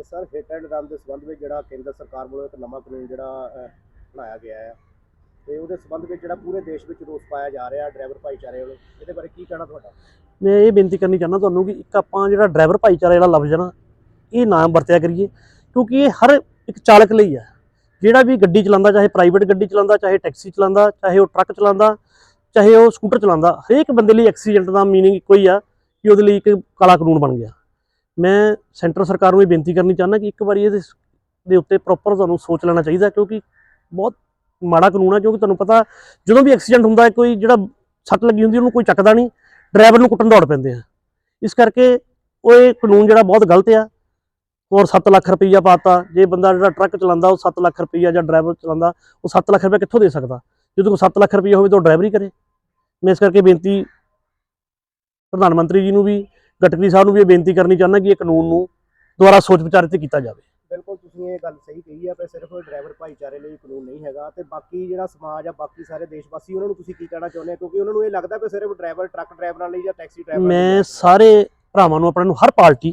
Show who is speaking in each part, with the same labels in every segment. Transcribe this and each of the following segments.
Speaker 1: ਇਹ sir, hit and run ਦੇ ਸੰਬੰਧ ਵਿੱਚ ਜਿਹੜਾ ਕੇਂਦਰ ਸਰਕਾਰ ਵੱਲੋਂ ਇੱਕ ਨਵਾਂ ਕਾਨੂੰਨ ਜਿਹੜਾ ਬਣਾਇਆ ਗਿਆ ਹੈ ਤੇ ਉਹਦੇ ਸੰਬੰਧ ਵਿੱਚ ਜਿਹੜਾ ਪੂਰੇ ਦੇਸ਼ ਵਿੱਚ ਰੋਸ ਪਾਇਆ ਜਾ ਰਿਹਾ ਡਰਾਈਵਰ ਭਾਈਚਾਰੇ ਵੱਲੋਂ, ਇਹਦੇ ਬਾਰੇ ਕੀ ਕਹਿਣਾ ਤੁਹਾਡਾ?
Speaker 2: ਮੈਂ ਇਹ ਬੇਨਤੀ ਕਰਨੀ ਚਾਹੁੰਦਾ ਤੁਹਾਨੂੰ ਕਿ ਇੱਕ ਆਪਾਂ ਜਿਹੜਾ ਡਰਾਈਵਰ ਭਾਈਚਾਰਾ ਜਿਹੜਾ ਲਫ਼ਜ਼ ਨਾ, ਇਹ ਨਾਮ ਵਰਤਿਆ ਕਰੀਏ, ਕਿਉਂਕਿ ਇਹ ਹਰ ਇੱਕ ਚਾਲਕ ਲਈ ਹੈ। ਜਿਹੜਾ ਵੀ ਗੱਡੀ ਚਲਾਉਂਦਾ, ਚਾਹੇ ਪ੍ਰਾਈਵੇਟ ਗੱਡੀ ਚਲਾਉਂਦਾ, ਚਾਹੇ ਟੈਕਸੀ ਚਲਾਉਂਦਾ, ਚਾਹੇ ਉਹ ਟਰੱਕ ਚਲਾਉਂਦਾ, ਚਾਹੇ ਉਹ ਸਕੂਟਰ ਚਲਾਉਂਦਾ, ਹਰੇਕ ਬੰਦੇ ਲਈ ਐਕਸੀਡੈਂਟ ਦਾ ਮੀਨਿੰਗ ਇੱਕੋ ਹੀ ਆ ਕਿ ਉਹਦੇ ਲਈ ਇੱਕ ਕਾਲਾ ਕਾਨੂੰਨ ਬਣ ਗਿਆ। ਮੈਂ ਸੈਂਟਰ ਸਰਕਾਰ ਨੂੰ ਇਹ ਬੇਨਤੀ ਕਰਨੀ ਚਾਹੁੰਦਾ ਕਿ ਇੱਕ ਵਾਰੀ ਇਹਦੇ ਦੇ ਉੱਤੇ ਪ੍ਰੋਪਰ ਤੁਹਾਨੂੰ ਸੋਚ ਲੈਣਾ ਚਾਹੀਦਾ ਕਿਉਂਕਿ ਬਹੁਤ ਮਾੜਾ ਕਾਨੂੰਨ ਹੈ ਕਿਉਂਕਿ ਤੁਹਾਨੂੰ ਪਤਾ ਜਦੋਂ ਵੀ ਐਕਸੀਡੈਂਟ ਹੁੰਦਾ ਹੈ, ਕੋਈ ਜਿਹੜਾ ਸੱਟ ਲੱਗੀ ਹੁੰਦੀ ਉਹਨੂੰ ਕੋਈ ਚੱਕਦਾ ਨਹੀਂ ਡਰਾਈਵਰ ਨੂੰ ਕੁੱਟਣ ਦੌੜ ਪੈਂਦੇ ਆ। ਇਸ ਕਰਕੇ ਉਹ ਇਹ ਕਾਨੂੰਨ ਜਿਹੜਾ ਬਹੁਤ ਗਲਤ ਆ, ਹੋਰ 7 ਲੱਖ ਰੁਪਈਆ ਪਾਤਾ ਜੇ ਬੰਦਾ ਜਿਹੜਾ ਟਰੱਕ ਚਲਾਉਂਦਾ, ਉਹ 7 ਲੱਖ ਰੁਪਈਆ ਜਾਂ ਡਰਾਈਵਰ ਚਲਾਉਂਦਾ, ਉਹ 7 ਲੱਖ ਰੁਪਏ ਕਿੱਥੋਂ ਦੇ ਸਕਦਾ? ਜਦੋਂ ਕੋਲ 7 ਲੱਖ ਰੁਪਈਆ ਹੋਵੇ ਤਾਂ ਉਹ ਡਰਾਈਵਰੀ ਕਰੇ। ਮੈਂ ਇਸ ਕਰਕੇ ਬੇਨਤੀ ਪ੍ਰਧਾਨ ਮੰਤਰੀ ਜੀ ਨੂੰ ਵੀ ਗਟਕਰੀ ਸਾਹਿਬ ਨੂੰ ਵੀ ਇਹ ਬੇਨਤੀ ਕਰਨੀ ਚਾਹੁੰਦਾ ਕਿ ਇਹ ਕਾਨੂੰਨ ਨੂੰ ਦੁਬਾਰਾ ਸੋਚ ਵਿਚਾਰ ਤੇ ਕੀਤਾ ਜਾਵੇ।
Speaker 1: ਬਿਲਕੁਲ ਤੁਸੀਂ ਇਹ ਗੱਲ ਸਹੀ ਕਹੀ ਹੈ ਪਰ ਸਿਰਫ ਡਰਾਈਵਰ ਭਾਈਚਾਰੇ ਲਈ ਕਾਨੂੰਨ ਨਹੀਂ ਹੈਗਾ ਤੇ ਬਾਕੀ ਜਿਹੜਾ ਸਮਾਜ ਆ ਬਾਕੀ ਸਾਰੇ ਦੇਸ਼ ਵਾਸੀ ਉਹਨਾਂ ਨੂੰ ਤੁਸੀਂ ਕੀ ਕਹਿਣਾ ਚਾਹੁੰਦੇ ਹੋ ਕਿਉਂਕਿ ਉਹਨਾਂ ਨੂੰ ਇਹ ਲੱਗਦਾ ਕਿ ਸਿਰਫ ਡਰਾਈਵਰ ਟਰੱਕ ਡਰਾਈਵਰਾਂ ਲਈ ਜਾਂ ਟੈਕਸੀ ਡਰਾਈਵਰਾਂ ਲਈ
Speaker 2: ਮੈਂ। ਸਾਰੇ ਭਰਾਵਾਂ ਨੂੰ ਆਪਣੇ ਨੂੰ ਹਰ ਪਾਰਟੀ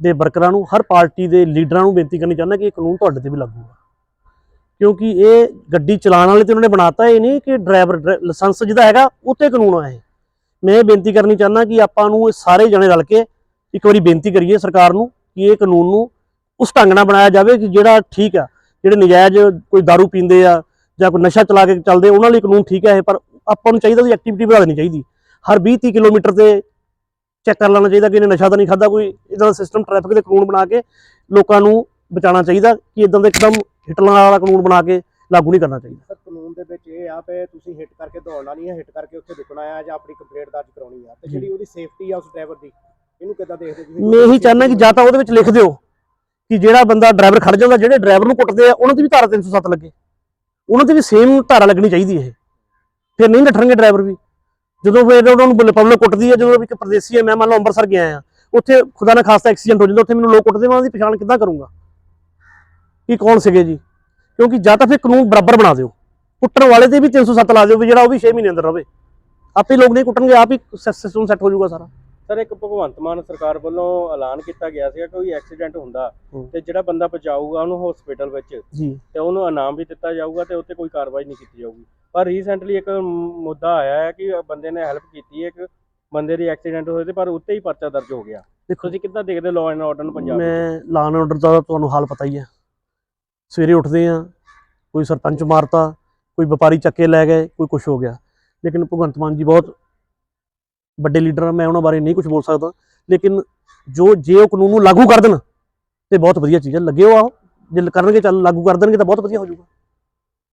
Speaker 2: ਦੇ ਵਰਕਰਾਂ ਨੂੰ ਹਰ ਪਾਰਟੀ ਦੇ ਲੀਡਰਾਂ ਨੂੰ ਬੇਨਤੀ ਕਰਨੀ ਚਾਹੁੰਦਾ ਕਿ ਇਹ ਕਾਨੂੰਨ ਤੁਹਾਡੇ ਤੇ ਵੀ ਲਾਗੂ ਹੈ ਕਿਉਂਕਿ ਇਹ ਗੱਡੀ ਚਲਾਉਣ ਵਾਲੇ ਤੇ ਉਹਨਾਂ ਨੇ ਬਣਾਤਾ ਇਹ ਨਹੀਂ ਕਿ ਡਰਾਈਵਰ ਲਾਇਸੈਂਸ ਜਿਹਦਾ ਹੈਗਾ ਉੱਤੇ ਕਾਨੂੰਨ ਆ ਇਹ ਮੈਂ ਇਹ ਬੇਨਤੀ ਕਰਨੀ ਚਾਹੁੰਦਾ ਕਿ ਆਪਾਂ ਨੂੰ ਇਹ ਸਾਰੇ ਜਣੇ ਰਲ ਕੇ ਇੱਕ ਵਾਰੀ ਬੇਨਤੀ ਕਰੀਏ ਸਰਕਾਰ ਨੂੰ ਕਿ ਇਹ ਕਾਨੂੰਨ ਨੂੰ ਉਸ ਢੰਗ ਨਾਲ ਬਣਾਇਆ ਜਾਵੇ ਕਿ ਜਿਹੜਾ ਠੀਕ ਆ, ਜਿਹੜੇ ਨਜਾਇਜ਼ ਕੋਈ दारू ਪੀਂਦੇ ਆ ਜਾਂ ਕੋਈ ਨਸ਼ਾ ਚਲਾ ਕੇ ਚੱਲਦੇ, ਉਹਨਾਂ ਲਈ ਕਾਨੂੰਨ ਠੀਕ ਹੈ ਇਹ, ਪਰ ਆਪਾਂ ਨੂੰ ਚਾਹੀਦਾ ਉਹਦੀ ਐਕਟੀਵਿਟੀ ਵਧਾ ਦੇਣੀ ਚਾਹੀਦੀ। ਹਰ 20 30 ਕਿਲੋਮੀਟਰ ਤੇ ਚੈੱਕ ਕਰ ਲੈਣਾ ਚਾਹੀਦਾ ਕਿ ਇਹਨੇ ਨਸ਼ਾ ਤਾਂ ਨਹੀਂ ਖਾਦਾ ਕੋਈ ਇਦਾਂ ਦਾ ਸਿਸਟਮ ਟ੍ਰੈਫਿਕ ਦੇ ਕਾਨੂੰਨ ਬਣਾ ਕੇ ਲੋਕਾਂ ਨੂੰ ਬਚਾਉਣਾ ਚਾਹੀਦਾ, ਕਿ ਇਦਾਂ ਦਾ ਇੱਕਦਮ ਹਿੱਟਲਾਂ ਵਾਲਾ ਕਾਨੂੰਨ ਬਣਾ ਕੇ ਲਾਗੂ ਨਹੀਂ ਕਰਨਾ ਚਾਹੀਦਾ।
Speaker 1: ਇਹ ਆ ਕਿ ਤੁਸੀਂ ਹਿੱਟ ਕਰਕੇ ਦੌੜਨਾ ਨਹੀਂ ਹੈ ਹਿੱਟ ਕਰਕੇ ਉੱਥੇ ਰੁਕਣਾ ਆ ਜਾਂ ਆਪਣੀ ਕੰਪਲੇਂਟ ਦਰਜ ਕਰਾਉਣੀ ਆ। ਤੇ। ਜਿਹੜੀ ਉਹਦੀ ਸੇਫਟੀ ਆ ਉਸ ਡਰਾਈਵਰ ਦੀ ਇਹਨੂੰ ਕਿੱਦਾਂ ਦੇਖਦੇ ਤੁਸੀਂ?
Speaker 2: ਮੈਂ ਇਹੀ ਚਾਹੁੰਦਾ ਕਿ ਜਾਂ ਤਾਂ ਉਹਦੇ ਵਿੱਚ ਲਿਖ ਦਿਓ ਕਿ ਜਿਹੜਾ ਬੰਦਾ ਡਰਾਈਵਰ ਖੜ ਜਾਂਦਾ ਜਿਹੜੇ ਡਰਾਈਵਰ ਨੂੰ ਕੁੱਟਦੇ ਆ ਉਹਨਾਂ ਦੀ ਵੀ ਧਾਰਾ 307 ਲੱਗੇ। ਉਹਨਾਂ ਤੇ ਵੀ ਸੇਮ ਧਾਰਾ ਲੱਗਣੀ ਚਾਹੀਦੀ ਇਹ। ਫਿਰ ਨਹੀਂ ਨੱਠਣਗੇ ਡਰਾਈਵਰ ਵੀ। ਜਦੋਂ ਫਿਰ ਉਹਨਾਂ ਨੂੰ ਪਬਲਿਕ ਕੁੱਟਦੀ ਹੈ ਜਦੋਂ ਵੀ ਇੱਕ ਪ੍ਰਦੇਸੀ ਹੈ ਮੈਂ ਮੰਨ ਲਓ ਅੰਮ੍ਰਿਤਸਰ ਗਿਆ ਆ ਉੱਥੇ ਖੁਦਾ ਨਾ ਖਾਸਤਾ ਐਕਸੀਡੈਂਟ ਹੋ ਜਾਂਦਾ ਉੱਥੇ ਮੈਨੂੰ ਲੋਕ ਕੁੱਟਦੇ ਮੈਂ ਉਹਨਾਂ ਦੀ ਪਛਾਣ ਕਿੱਦਾਂ ਕਰੂੰਗਾ? ਕਿ ਕੌਣ ਸੀਗੇ ਜੀ? ਕਿਉਂਕਿ ਜਾਂ ਤਾਂ ਫਿਰ ਕਾਨੂੰਨ ਬਰਾਬਰ ਬਣਾ ਦਿਓ। ਕੁੱਟਣ ਵਾਲੇ ਤੇ ਵੀ 307 ਲਾ ਦਿਓ ਵੀ ਜਿਹੜਾ ਉਹ ਵੀ 6 ਮਹੀਨੇ ਅੰਦਰ ਰਵੇ। ਆਪੇ ਲੋਕ ਨਹੀਂ ਕੁੱਟਣਗੇ ਆਪ ਹੀ ਸਿਸਟਮ ਸੈੱਟ ਹੋ ਜਾਊਗਾ ਸਾਰਾ।
Speaker 3: ਸਰ ਇੱਕ ਭਗਵੰਤ ਮਾਨ ਸਰਕਾਰ ਵੱਲੋਂ ਐਲਾਨ ਕੀਤਾ ਗਿਆ ਸੀਗਾ ਕਿ ਕੋਈ ਐਕਸੀਡੈਂਟ ਹੁੰਦਾ। ਤੇ ਜਿਹੜਾ ਬੰਦਾ ਬਚਾਊਗਾ ਉਹਨੂੰ ਹਸਪੀਟਲ ਵਿੱਚ
Speaker 2: ਜੀ।
Speaker 3: ਤੇ ਉਹਨੂੰ ਇਨਾਮ ਵੀ ਦਿੱਤਾ ਜਾਊਗਾ ਤੇ ਉੱਤੇ ਕੋਈ ਕਾਰਵਾਈ ਨਹੀਂ ਕੀਤੀ ਜਾਊਗੀ। ਪਰ ਰੀਸੈਂਟਲੀ ਇੱਕ ਮੁੱਦਾ ਆਇਆ ਹੈ ਕਿ ਬੰਦੇ ਨੇ ਹੈਲਪ ਕੀਤੀ ਹੈ ਇੱਕ ਬੰਦੇ ਦੀ ਐਕਸੀਡੈਂਟ ਹੋਏ ਤੇ ਪਰ ਉੱਤੇ ਹੀ ਪਰਚਾ ਦਰਜ ਹੋ ਗਿਆ।
Speaker 2: ਦੇਖੋ।
Speaker 3: ਤੁਸੀਂ ਕਿੱਦਾਂ ਦੇਖਦੇ ਲਾਅ ਐਂਡ ਆਰਡਰ ਨੂੰ ਪੰਜਾਬ
Speaker 2: ਮੈਂ ਲਾਨ ਆਰਡਰ ਦਾ ਤੁਹਾਨੂੰ ਹਾਲ ਪਤਾ ਹੀ ਹੈ। ਸਵੇਰੇ ਉੱਠਦੇ ਆ ਕੋਈ ਸਰਪੰਚ ਮਾਰਤਾ ਕੋਈ ਵਪਾਰੀ ਚੱਕੇ ਲੈ ਗਏ, ਕੋਈ ਕੁਝ ਹੋ ਗਿਆ। ਲੇਕਿਨ ਭਗਵੰਤ ਮਾਨ ਜੀ ਬਹੁਤ ਵੱਡੇ ਲੀਡਰ ਆ, ਮੈਂ ਉਹਨਾਂ ਬਾਰੇ ਨਹੀਂ ਕੁਝ ਬੋਲ ਸਕਦਾ। ਲੇਕਿਨ ਜੋ, ਜੇ ਉਹ ਕਾਨੂੰਨ ਨੂੰ ਲਾਗੂ ਕਰ ਦੇਣ, ਤੇ ਬਹੁਤ ਵਧੀਆ ਚੀਜ਼ ਹੈ ਲੱਗੇ ਉਹ ਆਓ, ਜੇ ਕਰਨਗੇ ਚੱਲ, ਲਾਗੂ ਕਰ ਦੇਣਗੇ ਤਾਂ ਬਹੁਤ ਵਧੀਆ ਹੋ ਜਾਊਗਾ।